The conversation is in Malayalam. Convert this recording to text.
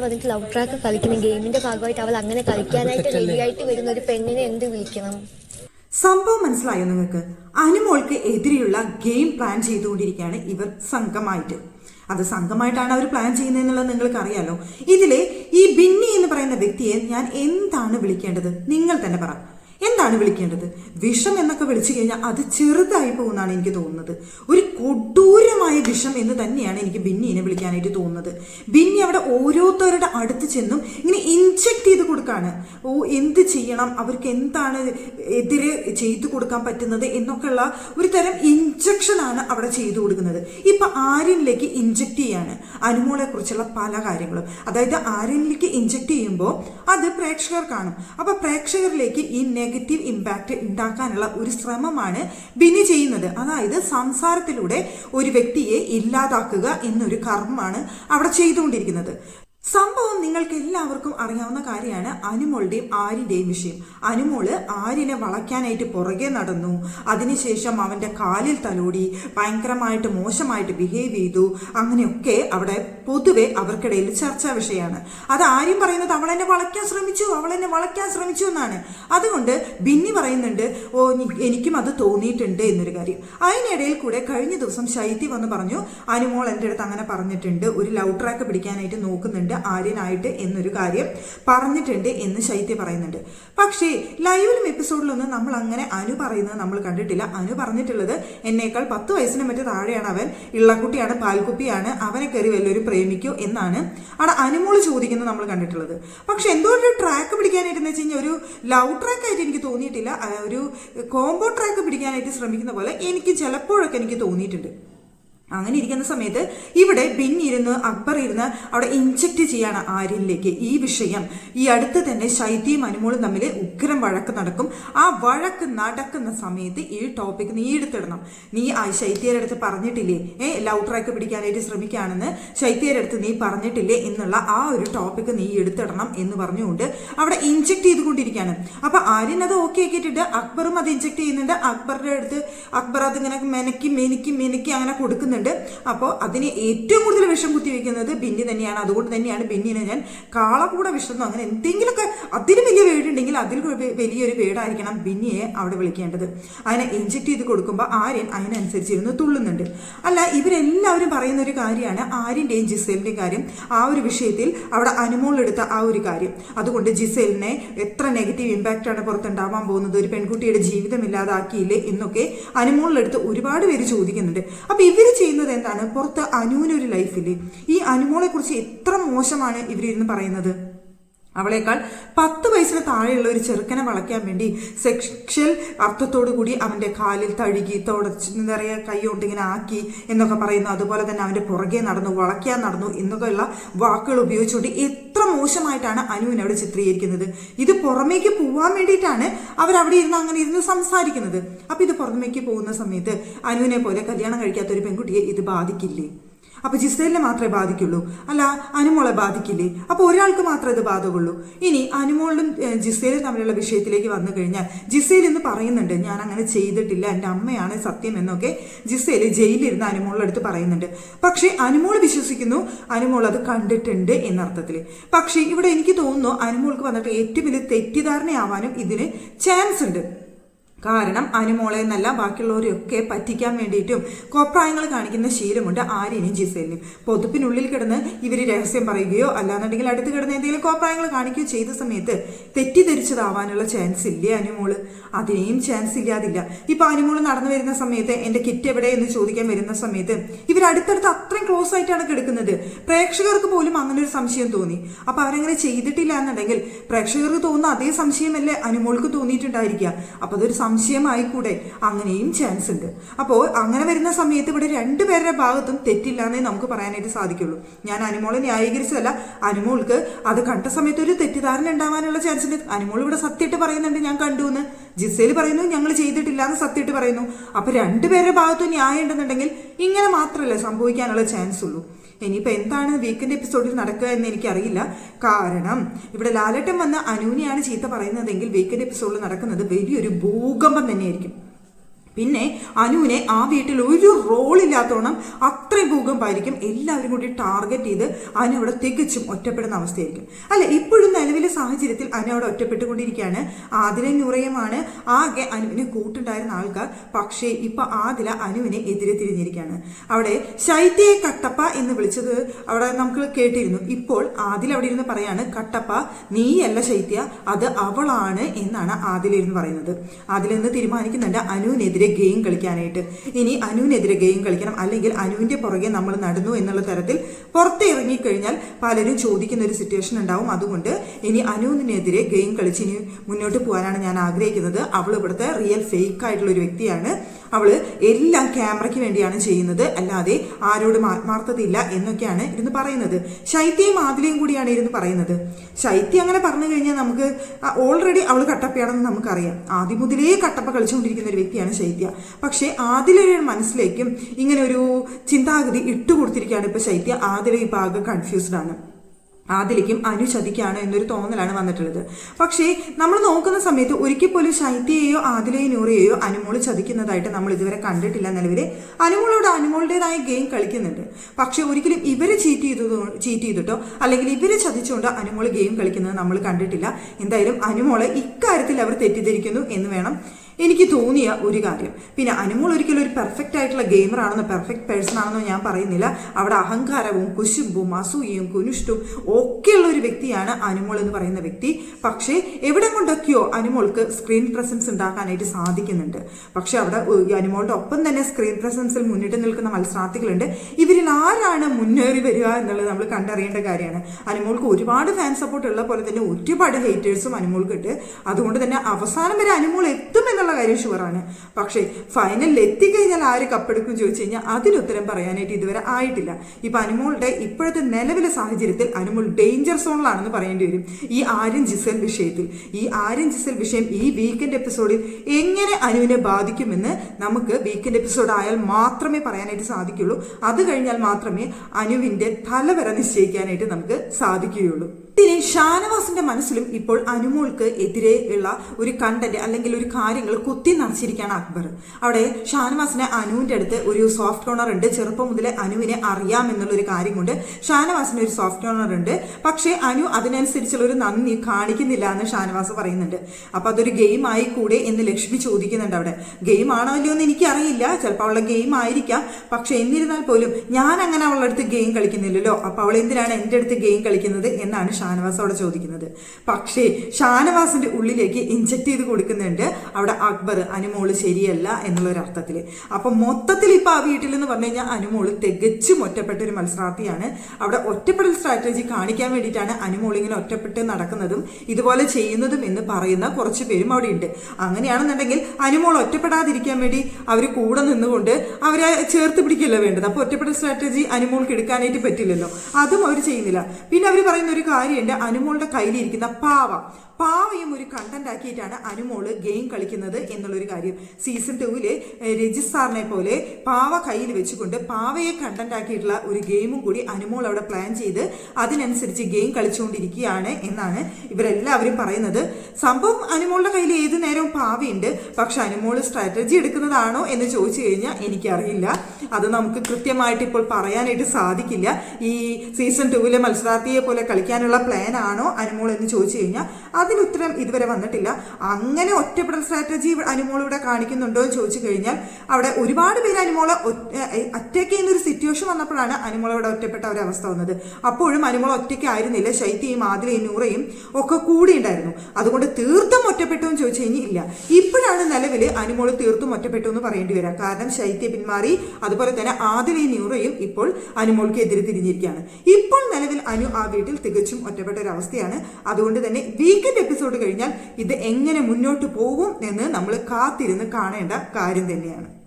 പറഞ്ഞിട്ട് ലവ് ട്രാക്ക് കളിക്കുന്ന ഗെയിമിന്റെ ഭാഗമായിട്ട് അവൾ അങ്ങനെ കളിക്കാനായിട്ട് റെഡിയായിട്ട് വരുന്ന ഒരു പെണ്ണിനെ എന്ത് വിളിക്കണം? സംഭവം മനസ്സിലായോ നിങ്ങൾക്ക്? അനുമോൾക്ക് എതിരെയുള്ള ഗെയിം പ്ലാൻ ചെയ്തുകൊണ്ടിരിക്കുകയാണ് ഇവർ സംഘമായിട്ട്. അത് സംഘമായിട്ടാണ് അവർ പ്ലാൻ ചെയ്യുന്നതെന്നുള്ളത് നിങ്ങൾക്ക് അറിയാലോ ഇതിലെ ഈ ബിന്നി എന്ന് പറയുന്ന വ്യക്തിയെ ഞാൻ എന്താണ് വിളിക്കേണ്ടത്? നിങ്ങൾ തന്നെ പറ. എന്താണ് വിളിക്കേണ്ടത്? വിഷം എന്നൊക്കെ വിളിച്ചു കഴിഞ്ഞാൽ അത് ചെറുതായി പോകുന്നതാണ് എനിക്ക് തോന്നുന്നത്. ഒരു കൊടൂരമായ വിഷം എന്ന് തന്നെയാണ് എനിക്ക് ബിന്നിനെ വിളിക്കാനായിട്ട് തോന്നുന്നത്. ബിന്നി അവിടെ ഓരോരുത്തരുടെ അടുത്ത് ചെന്നും ഇങ്ങനെ ഇൻജെക്ട് ചെയ്ത് കൊടുക്കാണ്. ഓ എന്ത് ചെയ്യണം? അവർക്ക് എന്താണ് എതിരെ ചെയ്തു കൊടുക്കാൻ പറ്റുന്നത് എന്നൊക്കെയുള്ള ഒരു തരം ഇഞ്ചക്ഷനാണ് അവിടെ ചെയ്തു കൊടുക്കുന്നത്. ഇപ്പൊ ആര്യനിലേക്ക് ഇഞ്ചെക്ട് ചെയ്യാണ്. അനുമോളെ കുറിച്ചുള്ള പല കാര്യങ്ങളും. അതായത് ആര്യനിലേക്ക് ഇഞ്ചെക്ട് ചെയ്യുമ്പോൾ അത് പ്രേക്ഷകർ കാണും. അപ്പൊ പ്രേക്ഷകരിലേക്ക് ഈ നെഗറ്റീവ് ഇമ്പാക്റ്റ് ഉണ്ടാക്കാനുള്ള ഒരു ശ്രമമാണ് ബിനി ചെയ്യുന്നത്. അതായത് സംസാരത്തിലൂടെ. ഒരു വ്യക്തിയെ ഇല്ലാതാക്കുക എന്നൊരു കർമ്മമാണ് അവിടെ ചെയ്തുകൊണ്ടിരിക്കുന്നത്. സംഭവം നിങ്ങൾക്ക് എല്ലാവർക്കും അറിയാവുന്ന കാര്യമാണ്. അനുമോളുടെയും ആര്യന്റെയും വിഷയം. അനുമോൾ ആരിനെ വളയ്ക്കാനായിട്ട് പുറകെ നടന്നു. അതിനുശേഷം അവന്റെ കാലിൽ തലോടി ഭയങ്കരമായിട്ട് മോശമായിട്ട് ബിഹേവ് ചെയ്തു. അങ്ങനെയൊക്കെ അവിടെ പൊതുവെ അവർക്കിടയിൽ ചർച്ചാ വിഷയമാണ്. അത് ആര്യം പറയുന്നത് അവൾ എന്നെ വളയ്ക്കാൻ ശ്രമിച്ചു അവൾ എന്നെ വളയ്ക്കാൻ ശ്രമിച്ചു എന്നാണ്. അതുകൊണ്ട് ബിന്നി പറയുന്നുണ്ട് ഓ എനിക്കും അത് തോന്നിയിട്ടുണ്ട് എന്നൊരു കാര്യം. അതിനിടയിൽ കൂടെ കഴിഞ്ഞ ദിവസം ശൈത്യ വന്ന് പറഞ്ഞു അനുമോൾ എന്റെ അടുത്ത് അങ്ങനെ പറഞ്ഞിട്ടുണ്ട്. ഒരു ലവ് ട്രാക്ക് പിടിക്കാനായിട്ട് നോക്കുന്നുണ്ട്. ആര്യനായിട്ട് എന്നൊരു കാര്യം പറഞ്ഞിട്ടുണ്ട് എന്ന് ശൈത്യ പറയുന്നുണ്ട്. പക്ഷേ ലൈവിലും എപ്പിസോഡിലൊന്നും നമ്മൾ അങ്ങനെ അനു പറയുന്നത് നമ്മൾ കണ്ടിട്ടില്ല. അനു പറഞ്ഞിട്ടുള്ളത് എന്നേക്കാൾ പത്ത് വയസ്സിന് മറ്റു താഴെയാണ് അവൻ. ഇള്ളക്കുട്ടിയാണ് പാൽക്കുപ്പിയാണ്. അവനെ കയറി വല്ലൊരു പ്രേമിക്കോ എന്നാണ് അവിടെ അനുമോൾ ചോദിക്കുന്നത് നമ്മൾ കണ്ടിട്ടുള്ളത്. പക്ഷെ എന്തോ ഒരു ട്രാക്ക് പിടിക്കാനായിട്ട് വെച്ച് കഴിഞ്ഞാൽ ഒരു ലവ് ട്രാക്ക് ആയിട്ട് എനിക്ക് തോന്നിയിട്ടില്ല. ഒരു കോംബോ ട്രാക്ക് പിടിക്കാനായിട്ട് ശ്രമിക്കുന്ന പോലെ എനിക്ക് ചിലപ്പോഴൊക്കെ എനിക്ക് തോന്നിയിട്ടുണ്ട്. അങ്ങനെ ഇരിക്കുന്ന സമയത്ത് ഇവിടെ ബിൻ ഇരുന്ന് അക്ബർ ഇരുന്ന് അവിടെ ഇഞ്ചക്ട് ചെയ്യാണ് ആര്യനിലേക്ക് ഈ വിഷയം. ഈ അടുത്ത് തന്നെ ശൈത്യയും അനുമോളും തമ്മിൽ ഉഗ്രം വഴക്ക് നടക്കും. ആ വഴക്ക് നടക്കുന്ന സമയത്ത് ഈ ടോപ്പിക് നീ എടുത്തിടണം. നീ ആ ശൈത്യയുടെ അടുത്ത് പറഞ്ഞിട്ടില്ലേ? ഏ ലവ് പിടിക്കാനായിട്ട് ശ്രമിക്കുകയാണെന്ന് ശൈത്യയുടെ അടുത്ത് നീ പറഞ്ഞിട്ടില്ലേ എന്നുള്ള ആ ഒരു ടോപ്പിക് നീ എടുത്തിടണം എന്ന് പറഞ്ഞുകൊണ്ട് അവിടെ ഇൻജക്ട് ചെയ്തുകൊണ്ടിരിക്കുകയാണ്. അപ്പൊ ആര്യൻ അത് ഓക്കെ ആക്കിയിട്ടുണ്ട്. അക്ബറും അത് ഇൻജക്ട് ചെയ്യുന്നുണ്ട്. അക്ബറുടെ അടുത്ത് അക്ബർ അതിങ്ങനെ മെനക്കി മെനക്കി മെനക്കി അങ്ങനെ കൊടുക്കുന്നുണ്ട്. അപ്പോൾ അതിന് ഏറ്റവും കൂടുതൽ വിഷം കുത്തിവെക്കുന്നത് ബിന്നി തന്നെയാണ്. അതുകൊണ്ട് തന്നെയാണ് ബിന്നിനെ ഞാൻ കാളകൂട വിഷം അങ്ങനെ എന്തെങ്കിലുമൊക്കെ അതിന് വലിയ വീടുണ്ടെങ്കിൽ അതിൽ വലിയൊരു വീടായിരിക്കണം ബിന്നിയെ അവിടെ വിളിക്കേണ്ടത്. അതിനെ ഇഞ്ചക്ട് ചെയ്ത് കൊടുക്കുമ്പോൾ ആര്യൻ അതിനനുസരിച്ചിരുന്ന് തുള്ളുന്നുണ്ട്. അല്ല ഇവരെല്ലാവരും പറയുന്ന ഒരു കാര്യമാണ് ആര്യന്റെയും ജിസേലിന്റെയും കാര്യം. ആ ഒരു വിഷയത്തിൽ അവിടെ അനുമോളെടുത്ത ആ ഒരു കാര്യം. അതുകൊണ്ട് ജിസേലിനെ എത്ര നെഗറ്റീവ് ഇമ്പാക്റ്റാണ് പുറത്തുണ്ടാവാൻ പോകുന്നത്? ഒരു പെൺകുട്ടിയുടെ ജീവിതം ഇല്ലാതാക്കിയില്ലേ എന്നൊക്കെ അനുമോളിലെടുത്ത് ഒരുപാട് പേര് ചോദിക്കുന്നുണ്ട്. അപ്പോൾ ഇവർ ചെയ്യുന്നത് എന്താണ് പുറത്ത് അനുവിനൊരു ലൈഫില്ലേ ഈ അനുമോളെ കുറിച്ച് എത്ര മോശമാണ് ഇവരിരുന്ന് പറയുന്നത്? അവളേക്കാൾ പത്ത് വയസ്സിന് താഴെയുള്ള ഒരു ചെറുക്കനെ വളയ്ക്കാൻ വേണ്ടി സെക്ഷൽ അർത്ഥത്തോടു കൂടി അവന്റെ കാലിൽ തഴുകി തുടച്ച് നിറയെ കൈ ഇങ്ങനെ ആക്കി എന്നൊക്കെ പറയുന്നു. അതുപോലെ തന്നെ അവന്റെ പുറകെ നടന്നു വളയ്ക്കാൻ നടന്നു എന്നൊക്കെയുള്ള വാക്കുകൾ ഉപയോഗിച്ചുകൊണ്ട് എത്ര മോശമായിട്ടാണ് അനുവിനെ അവിടെ ചിത്രീകരിക്കുന്നത്. ഇത് പുറമേക്ക് പോവാൻ വേണ്ടിയിട്ടാണ് അവരവിടെ ഇരുന്ന് അങ്ങനെ ഇരുന്ന് സംസാരിക്കുന്നത്. അപ്പോൾ ഇത് പുറമേക്ക് പോകുന്ന സമയത്ത് അനുവിനെ പോലെ കല്യാണം കഴിക്കാത്ത ഒരു പെൺകുട്ടിയെ ഇത് ബാധിക്കില്ലേ? അപ്പൊ ജിസേലിനെ മാത്രമേ ബാധിക്കുള്ളൂ. അല്ല അനുമോളെ ബാധിക്കില്ലേ? അപ്പൊ ഒരാൾക്ക് മാത്രമേ ഇത് ബാധകുള്ളൂ ഇനി അനുമോളും ജിസേലും തമ്മിലുള്ള വിഷയത്തിലേക്ക് വന്നു കഴിഞ്ഞാൽ ജിസേൽ ഇന്ന് പറയുന്നുണ്ട് ഞാൻ അങ്ങനെ ചെയ്തിട്ടില്ല എന്റെ അമ്മയാണ് സത്യം എന്നൊക്കെ ജിസേൽ ജയിലിരുന്ന് അനുമോളുടെ അടുത്ത് പറയുന്നുണ്ട്. പക്ഷേ അനുമോൾ വിശ്വസിക്കുന്നു അനുമോൾ അത് കണ്ടിട്ടുണ്ട് എന്നർത്ഥത്തിൽ പക്ഷേ ഇവിടെ എനിക്ക് തോന്നുന്നു അനുമോൾക്ക് വന്നിട്ട് ഏറ്റവും വലിയ തെറ്റിദ്ധാരണയാവാനും ഇതിന് ചാൻസ് ഉണ്ട് കാരണം അനുമോളെ എന്നല്ല ബാക്കിയുള്ളവരെയൊക്കെ പറ്റിക്കാൻ വേണ്ടിയിട്ടും കോപ്രായങ്ങൾ കാണിക്കുന്ന ശീലമുണ്ട് ആര്യനും ജിസേലിനും പൊതുപ്പിനുള്ളിൽ കിടന്ന് ഇവർ രഹസ്യം പറയുകയോ അല്ലാന്നുണ്ടെങ്കിൽ അടുത്ത് കിടന്ന് എന്തെങ്കിലും കോപ്രായങ്ങൾ കാണിക്കുകയോ ചെയ്ത സമയത്ത് തെറ്റിദ്ധരിച്ചതാവാനുള്ള ചാൻസ് ഇല്ലേ അനുമോൾ അതിനെയും ചാൻസ് ഇല്ലാതില്ല. ഇപ്പൊ അനുമോൾ നടന്നു വരുന്ന സമയത്ത് എന്റെ കിറ്റ് എവിടെ എന്ന് ചോദിക്കാൻ വരുന്ന സമയത്ത് ഇവർ അടുത്തടുത്ത് അത്രയും ക്ലോസ് ആയിട്ടാണ് കിടക്കുന്നത്. പ്രേക്ഷകർക്ക് പോലും അങ്ങനെ ഒരു സംശയം തോന്നി. അപ്പൊ അവരങ്ങനെ ചെയ്തിട്ടില്ല എന്നുണ്ടെങ്കിൽ പ്രേക്ഷകർക്ക് തോന്നുന്ന അതേ സംശയമല്ലേ അനുമോൾക്ക് തോന്നിയിട്ടുണ്ടായിരിക്കുക. അപ്പൊ അതൊരു സംശയമായിക്കൂടെ? അങ്ങനെയും ചാൻസ് ഉണ്ട്. അപ്പോൾ അങ്ങനെ വരുന്ന സമയത്ത് ഇവിടെ രണ്ടുപേരുടെ ഭാഗത്തും തെറ്റില്ല എന്നേ നമുക്ക് പറയാനായിട്ട് സാധിക്കുള്ളൂ. ഞാൻ അനുമോളെ ന്യായീകരിച്ചതല്ല. അനുമോൾക്ക് അത് കണ്ട സമയത്ത് ഒരു തെറ്റിദ്ധാരണ ഉണ്ടാവാനുള്ള ചാൻസ് ഉണ്ട്. അനുമോൾ ഇവിടെ സത്യമായിട്ട് പറയുന്നുണ്ട് ഞാൻ കണ്ടു എന്ന് ജിസേൽ പറയുന്നു ഞങ്ങൾ ചെയ്തിട്ടില്ല എന്ന് സത്യമായിട്ട് പറയുന്നു. അപ്പൊ രണ്ടുപേരുടെ ഭാഗത്തും ന്യായം ഉണ്ടെന്നുണ്ടെങ്കിൽ ഇങ്ങനെ മാത്രമല്ല സംഭവിക്കാനുള്ള ചാൻസ് ഉള്ളൂ. ഇനിയിപ്പോൾ എന്താണ് വീക്കെൻഡ് എപ്പിസോഡിൽ നടക്കുക എന്ന് എനിക്കറിയില്ല. കാരണം ഇവിടെ ലാലട്ടം വന്ന് അനൂനെയാണ് ചീത്ത പറയുന്നതെങ്കിൽ വീക്കെൻഡ് എപ്പിസോഡിൽ നടക്കുന്നത് വലിയൊരു ഭൂകമ്പം തന്നെയായിരിക്കും. പിന്നെ അനുവിനെ ആ വീട്ടിൽ ഒരു റോളില്ലാത്തോണം അത്രയും ഭൂകമ്പായിരിക്കും എല്ലാവരും കൂടി ടാർഗറ്റ് ചെയ്ത് അനു അവിടെ തികച്ചും ഒറ്റപ്പെടുന്ന അവസ്ഥയായിരിക്കും. അല്ല ഇപ്പോഴും നിലവിലെ സാഹചര്യത്തിൽ അനു അവിടെ ഒറ്റപ്പെട്ടുകൊണ്ടിരിക്കുകയാണ്. ആദില നൂറയുമാണ്. ആകെ അനുവിനെ കൂട്ടുണ്ടായിരുന്ന ആൾക്കാർ പക്ഷേ ഇപ്പൊ ആതില അനുവിനെ എതിരെ തിരിഞ്ഞിരിക്കുകയാണ്. അവിടെ ശൈത്യയെ കട്ടപ്പ എന്ന് വിളിച്ചത് അവിടെ നമുക്ക് കേട്ടിരുന്നു. ഇപ്പോൾ ആദിൽ അവിടെ ഇരുന്ന് പറയാണ് കട്ടപ്പ നീയല്ല ശൈത്യ അത് അവളാണ് എന്നാണ് ആതിലിരുന്ന് പറയുന്നത്. അതിലെന്ന് തീരുമാനിക്കുന്നുണ്ട് അനുവിനെതിരെ ഗെയിം കളിക്കാനായിട്ട്. ഇനി അനുവിനെതിരെ ഗെയിം കളിക്കണം. അല്ലെങ്കിൽ അനുവിന്റെ പുറകെ നമ്മൾ നടന്നു എന്നുള്ള തരത്തിൽ പുറത്ത് ഇറങ്ങിക്കഴിഞ്ഞാൽ പലരും ചോദിക്കുന്ന ഒരു സിറ്റുവേഷൻ ഉണ്ടാവും. അതുകൊണ്ട് ഇനി അനുവിനെതിരെ ഗെയിം കളിച്ച് ഇനി മുന്നോട്ട് പോകാനാണ് ഞാൻ ആഗ്രഹിക്കുന്നത്. അവൾ ഇവിടുത്തെ റിയൽ ഫേക്ക് ആയിട്ടുള്ള ഒരു വ്യക്തിയാണ്. അവൾ എല്ലാം ക്യാമറയ്ക്ക് വേണ്ടിയാണ് ചെയ്യുന്നത്. അല്ലാതെ ആരോടും ആത്മാർത്ഥതയില്ല എന്നൊക്കെയാണ് ഇരുന്ന് പറയുന്നത്. ശൈത്യയും ആദിലയും കൂടിയാണ് ഇരുന്ന് പറയുന്നത്. ശൈത്യ അങ്ങനെ പറഞ്ഞു കഴിഞ്ഞാൽ നമുക്ക് ഓൾറെഡി അവൾ കട്ടപ്പയാണെന്ന് നമുക്കറിയാം. ആദ്യം മുതലേ കട്ടപ്പ കളിച്ചുകൊണ്ടിരിക്കുന്ന ഒരു വ്യക്തിയാണ് ശൈത്യ. പക്ഷേ ആദിലയുടെ മനസ്സിലേക്കും ഇങ്ങനെ ഒരു ചിന്താഗതി ഇട്ടുകൊടുത്തിരിക്കുകയാണ് ഇപ്പൊ ശൈത്യ. ആദില ഇപ്പൊ ആകെ കൺഫ്യൂസ്ഡ് ആണ്. ആദിലേക്കും അനു ചതിക്കാണ് എന്നൊരു തോന്നലാണ് വന്നിട്ടുള്ളത്. പക്ഷേ നമ്മൾ നോക്കുന്ന സമയത്ത് ഒരിക്കൽ പോലും ശൈത്യയെയോ ആദിലയോ നൂറയെയോ അനുമോൾ ചതിക്കുന്നതായിട്ട് നമ്മൾ ഇതുവരെ കണ്ടിട്ടില്ല നിലവിൽ അനുമോളോട് അനുമോളുടേതായ ഗെയിം കളിക്കുന്നുണ്ട്. പക്ഷെ ഒരിക്കലും ഇവരെ ചീറ്റ് ചെയ്തു ചീറ്റ് ചെയ്തിട്ടോ അല്ലെങ്കിൽ ഇവരെ ചതിച്ചുകൊണ്ട് അനുമോൾ ഗെയിം കളിക്കുന്നത് നമ്മൾ കണ്ടിട്ടില്ല. എന്തായാലും അനുമോളെ ഇക്കാര്യത്തിൽ അവർ തെറ്റിദ്ധരിക്കുന്നു എന്ന് വേണം എനിക്ക് തോന്നിയ ഒരു കാര്യം. പിന്നെ അനുമോൾ ഒരിക്കലും ഒരു പെർഫെക്റ്റ് ആയിട്ടുള്ള ഗെയിമർ ആണെന്നോ പെർഫെക്റ്റ് പേഴ്സൺ ആണെന്നോ ഞാൻ പറയുന്നില്ല. അവിടെ അഹങ്കാരവും കുശുമ്പും അസൂയയും കുനിഷ്ടും ഒക്കെയുള്ള ഒരു വ്യക്തിയാണ് അനുമോൾ എന്ന് പറയുന്ന വ്യക്തി. പക്ഷേ എവിടെ കൊണ്ടൊക്കെയോ അനുമോൾക്ക് സ്ക്രീൻ പ്രസൻസ് ഉണ്ടാക്കാനായിട്ട് സാധിക്കുന്നുണ്ട്. പക്ഷെ അവിടെ അനുമോളുടെ ഒപ്പം തന്നെ സ്ക്രീൻ പ്രസൻസിൽ മുന്നിട്ട് നിൽക്കുന്ന മത്സരാർത്ഥികളുണ്ട്. ഇവരിൽ ആരാണ് മുന്നേറി വരിക എന്നുള്ളത് നമ്മൾ കണ്ടറിയേണ്ട കാര്യമാണ്. അനുമോൾക്ക് ഒരുപാട് ഫാൻ സപ്പോർട്ട് ഉള്ള പോലെ തന്നെ ഒരുപാട് ഹേറ്റേഴ്സും അനുമോൾക്കുണ്ട്. അതുകൊണ്ട് തന്നെ അവസാനം വരെ അനുമോൾ എത്തും എന്നുള്ള കാര്യം ഷുവറാണ് പക്ഷേ ഫൈനലിൽ എത്തിക്കഴിഞ്ഞാൽ ആര് കപ്പെടുക്കും ചോദിച്ചു കഴിഞ്ഞാൽ അതിനുത്തരം പറയാനായിട്ട് ഇതുവരെ ആയിട്ടില്ല. ഇപ്പൊ അനുമോളുടെ ഇപ്പോഴത്തെ നിലവിലെ സാഹചര്യത്തിൽ അനുമോൾ ഡേഞ്ചർ സോണിലാണെന്ന് പറയേണ്ടി വരും. ഈ ആര്യൻ ജിസൽ വിഷയത്തിൽ. ഈ ആര്യൻ ജിസൽ വിഷയം ഈ വീക്കെൻഡ് എപ്പിസോഡിൽ എങ്ങനെ അനുവിനെ ബാധിക്കുമെന്ന് നമുക്ക് വീക്കെൻഡ് എപ്പിസോഡ് ആയാൽ മാത്രമേ പറയാനായിട്ട് സാധിക്കുള്ളൂ. അത് കഴിഞ്ഞാൽ മാത്രമേ അനുവിന്റെ തലവര നിശ്ചയിക്കാനായിട്ട് നമുക്ക് സാധിക്കുകയുള്ളൂ. ഇനി ഷാനവാസിന്റെ മനസ്സിലും ഇപ്പോൾ അനുമോൾക്ക് എതിരെ ഉള്ള ഒരു കണ്ടന്റ് അല്ലെങ്കിൽ ഒരു കാര്യങ്ങൾ കുത്തി നിറച്ചിരിക്കുകയാണ് അക്ബർ. അവിടെ ഷാനവാസിനെ അനുവിന്റെ അടുത്ത് ഒരു സോഫ്റ്റ് കോർണർ ഉണ്ട്. ചെറുപ്പം മുതലേ അനുവിനെ അറിയാമെന്നുള്ള ഒരു കാര്യം കൊണ്ട് ഷാനവാസിന് ഒരു സോഫ്റ്റ് കോർണർ ഉണ്ട്. പക്ഷേ അനു അതിനനുസരിച്ചുള്ള ഒരു നന്ദി കാണിക്കുന്നില്ല എന്ന് ഷാനവാസ് പറയുന്നുണ്ട്. അപ്പൊ അതൊരു ഗെയിം ആയി കൂടെ എന്ന് ലക്ഷ്മി ചോദിക്കുന്നുണ്ട് അവിടെ. ഗെയിം ആണോ അല്ലയോ എന്ന് എനിക്കറിയില്ല. ചിലപ്പോൾ അവളുടെ ഗെയിം ആയിരിക്കാം. പക്ഷെ എന്നിരുന്നാൽ പോലും ഞാൻ അങ്ങനെ അവളുടെ അടുത്ത് ഗെയിം കളിക്കുന്നില്ലല്ലോ. അപ്പൊ അവൾ എന്തിനാണ് എന്റെ അടുത്ത് ഗെയിം കളിക്കുന്നത് എന്നാണ് ഷാനവാസ് അവിടെ ചോദിക്കുന്നത്. പക്ഷേ ഷാനവാസിന്റെ ഉള്ളിലേക്ക് ഇഞ്ചക്ട് ചെയ്ത് കൊടുക്കുന്നുണ്ട്. അവിടെ അക്ബർ അനുമോൾ ശരിയല്ല എന്നുള്ള ഒരു അർത്ഥത്തിൽ അപ്പൊ മൊത്തത്തിൽ ഇപ്പൊ ആ വീട്ടിൽ എന്ന് പറഞ്ഞു കഴിഞ്ഞാൽ അനുമോൾ തികച്ചും ഒറ്റപ്പെട്ട ഒരു മത്സരാർത്ഥിയാണ്. അവിടെ ഒറ്റപ്പെടൽ സ്ട്രാറ്റജി കാണിക്കാൻ വേണ്ടിയിട്ടാണ് അനുമോൾ ഇങ്ങനെ ഒറ്റപ്പെട്ട് നടക്കുന്നതും ഇതുപോലെ ചെയ്യുന്നതും എന്ന് പറയുന്ന കുറച്ച് പേരും അവിടെ ഉണ്ട്. അങ്ങനെയാണെന്നുണ്ടെങ്കിൽ അനുമോൾ ഒറ്റപ്പെടാതിരിക്കാൻ വേണ്ടി അവർ കൂടെ നിന്നുകൊണ്ട് അവരെ ചേർത്ത് പിടിക്കല്ലോ വേണ്ടത്. അപ്പോൾ ഒറ്റപ്പെടൽ സ്ട്രാറ്റജി അനുമോൾക്ക് എടുക്കാനായിട്ട് പറ്റില്ലല്ലോ. അതും അവർ ചെയ്യുന്നില്ല. പിന്നെ അവർ പറയുന്ന ഒരു കാര്യമുണ്ട് അനുമോളുടെ കയ്യിലിരിക്കുന്ന പാവ. പാവയും ഒരു കണ്ടന്റ് ആക്കിയിട്ടാണ് അനുമോൾ ഗെയിം കളിക്കുന്നത് എന്നുള്ളൊരു കാര്യം. സീസൺ ടുവിലെ രജിത് സാറിനെ പോലെ പാവ കയ്യിൽ വെച്ചുകൊണ്ട് പാവയെ കണ്ടന്റ് ആക്കിയിട്ടുള്ള ഒരു ഗെയിമും കൂടി അനുമോൾ അവിടെ പ്ലാൻ ചെയ്ത് അതിനനുസരിച്ച് ഗെയിം കളിച്ചുകൊണ്ടിരിക്കുകയാണ് എന്നാണ് ഇവരെല്ലാവരും പറയുന്നത്. സംഭവം അനുമോളുടെ കയ്യിൽ ഏത് നേരവും പാവയുണ്ട്. പക്ഷെ അനുമോൾ സ്ട്രാറ്റജി എടുക്കുന്നതാണോ എന്ന് ചോദിച്ചു കഴിഞ്ഞാൽ എനിക്കറിയില്ല. അത് നമുക്ക് കൃത്യമായിട്ട് ഇപ്പോൾ പറയാനായിട്ട് സാധിക്കില്ല. ഈ സീസൺ ടൂവിലെ മത്സരാർത്ഥിയെ പോലെ കളിക്കാനുള്ള പ്ലാൻ ആണോ അനുമോൾ എന്ന് ചോദിച്ചു കഴിഞ്ഞാൽ അതിനുത്തരം ഇതുവരെ വന്നിട്ടില്ല. അങ്ങനെ ഒറ്റപ്പെടൽ സ്ട്രാറ്റജി അനുമോൾ ഇവിടെ കാണിക്കുന്നുണ്ടോ എന്ന് ചോദിച്ചു കഴിഞ്ഞാൽ അവിടെ ഒരുപാട് പേര് അനുമോളെ അറ്റാക്ക് ചെയ്യുന്ന ഒരു സിറ്റുവേഷൻ വന്നപ്പോഴാണ് അനുമോൾ അവിടെ ഒറ്റപ്പെട്ട ഒരു അവസ്ഥ വന്നത്. അപ്പോഴും അനുമോൾ ഒറ്റയ്ക്കായിരുന്നില്ല ശൈത്യയും ആദിലയും നൂറയും ഒക്കെ കൂടി ഉണ്ടായിരുന്നു. അതുകൊണ്ട് തീർത്തും ഒറ്റപ്പെട്ടു എന്ന് ചോദിച്ചു കഴിഞ്ഞാൽ ഇല്ല. ഇപ്പോഴാണ് നിലവിൽ അനുമോൾ തീർത്തും ഒറ്റപ്പെട്ടു എന്ന് പറയേണ്ടി വരാം. കാരണം ശൈത്യ പിന്മാറി അതുപോലെ തന്നെ ആദിലയും നൂറയും ഇപ്പോൾ അനുമോൾക്ക് എതിരെ തിരിഞ്ഞിരിക്കുകയാണ്. ഇപ്പോൾ നിലവിൽ അനു ആ വീട്ടിൽ തികച്ചും ഒറ്റപ്പെട്ട ഒരു അവസ്ഥയാണ്. അതുകൊണ്ട് തന്നെ വീക്കെൻഡ് എപ്പിസോഡ് കഴിഞ്ഞാൽ ഇത് എങ്ങനെ മുന്നോട്ട് പോകും എന്ന് നമ്മൾ കാത്തിരുന്ന് കാണേണ്ട കാര്യം തന്നെയാണ്.